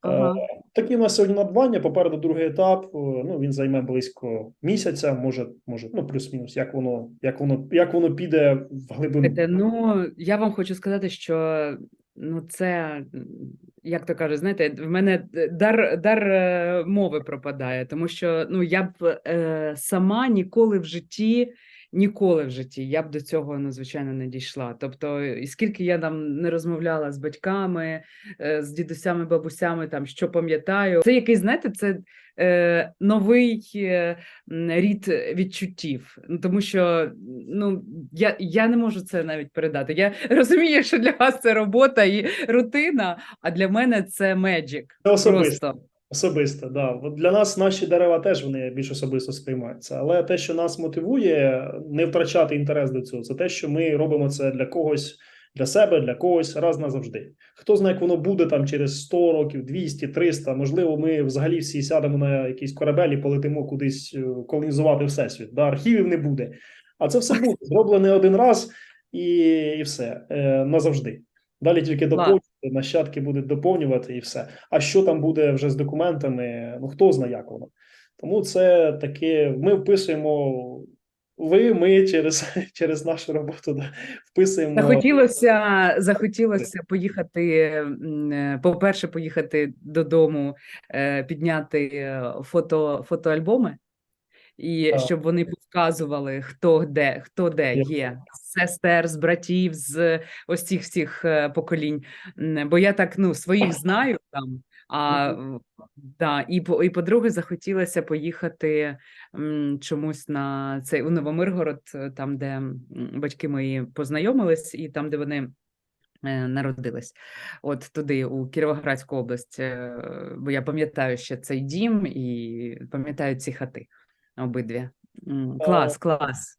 Ага. Е, Такі у нас сьогодні надбання. Попереду другий етап. Е, Ну він займе близько місяця, може, може, ну плюс-мінус. Як воно, як воно, як воно піде в глибину. Ну, я вам хочу сказати, що ну це, як то кажуть, знаєте, в мене дар, дар е, мови пропадає, тому що ну я б е, сама ніколи в житті. Ніколи в житті я б до цього ну, звичайно не дійшла. Тобто, і скільки я там не розмовляла з батьками, е, з дідусями, бабусями, там що пам'ятаю, це якийсь, знаєте, це е, новий е, рід відчуттів. Ну, тому що ну, я, я не можу це навіть передати. Я розумію, що для вас це робота і рутина, а для мене це особисто. Просто. Особисто, да. От для нас наші дерева теж вони більш особисто сприймаються. Але те, що нас мотивує, не втрачати інтерес до цього, це те, що ми робимо це для когось, для себе, для когось раз назавжди. Хто знає, як воно буде там через 100 років, 200, 300, можливо, ми взагалі всі сядемо на якийсь корабель і полетимо кудись е, колонізувати всесвіт. Да, архівів не буде. А це все буде зроблене один раз і, і все е, назавжди. Далі тільки доповнювати, нащадки будуть доповнювати і все. А що там буде вже з документами? Ну хто знає, як воно. Тому це таке. Ми вписуємо. Ви, ми через, через нашу роботу да, вписуємо. Захотілося, захотілося поїхати, е, по-перше, поїхати додому, е, підняти е, фото, фотоальбоми, і Так. щоб вони показували, хто де, хто де є, з сестер, з братів, з ось цих всіх е, поколінь. Бо я так ну, своїх знаю там. А да, і по і по-друге, захотілося поїхати м, чомусь на цей у Новомиргород, е, там, де батьки мої познайомились, і там, де вони е, народились. От туди, у Кіровоградську область. Бо я пам'ятаю ще цей дім і пам'ятаю ці хати обидві. М, Клас, клас.